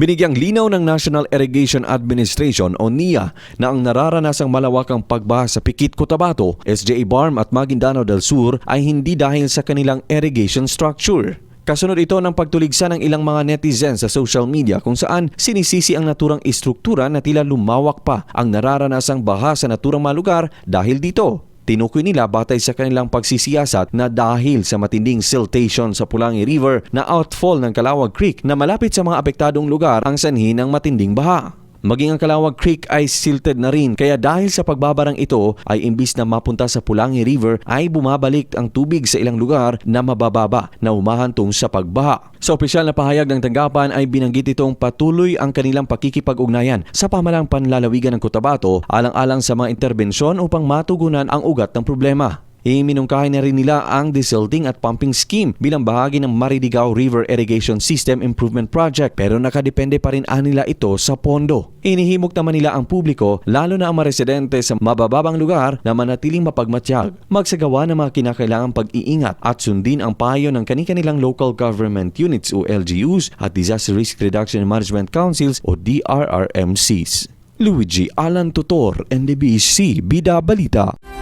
Binigyang linaw ng National Irrigation Administration o NIA na ang nararanasang malawakang pagbaha sa Pikit, Cotabato, SJA Barm at Maguindanao del Sur ay hindi dahil sa kanilang irrigation structure. Kasunod ito ng pagtuligsa ng ilang mga netizens sa social media kung saan sinisisi ang naturang istruktura na tila lumawak pa ang nararanasang baha sa naturang mga lugar dahil dito. Tinukoy nila batay sa kanilang pagsisiyasat na dahil sa matinding siltation sa Pulangi River na outfall ng Kalawag Creek na malapit sa mga apektadong lugar ang sanhi ng matinding baha. Maging ang Kalawag Creek ay silted na rin kaya dahil sa pagbabarang ito ay imbis na mapunta sa Pulangi River ay bumabalik ang tubig sa ilang lugar na mabababa na umahantong sa pagbaha. Sa opisyal na pahayag ng tanggapan ay binanggit itong patuloy ang kanilang pakikipag-ugnayan sa pamalang panlalawigan ng Cotabato alang-alang sa mga interbensyon upang matugunan ang ugat ng problema. Iminungkahi na rin nila ang desilting at pumping scheme bilang bahagi ng Maridigao River Irrigation System Improvement Project pero nakadepende pa rin anila ito sa pondo. Inihimok naman nila ang publiko lalo na ang mga residente sa mabababang lugar na manatiling mapagmatsyag, magsagawa ng mga kinakailangang pag-iingat at sundin ang payo ng kanilang local government units o LGUs at Disaster Risk Reduction and Management Councils o DRRMCs. Luigi Alan Tutor, NDBC, Bida Balita.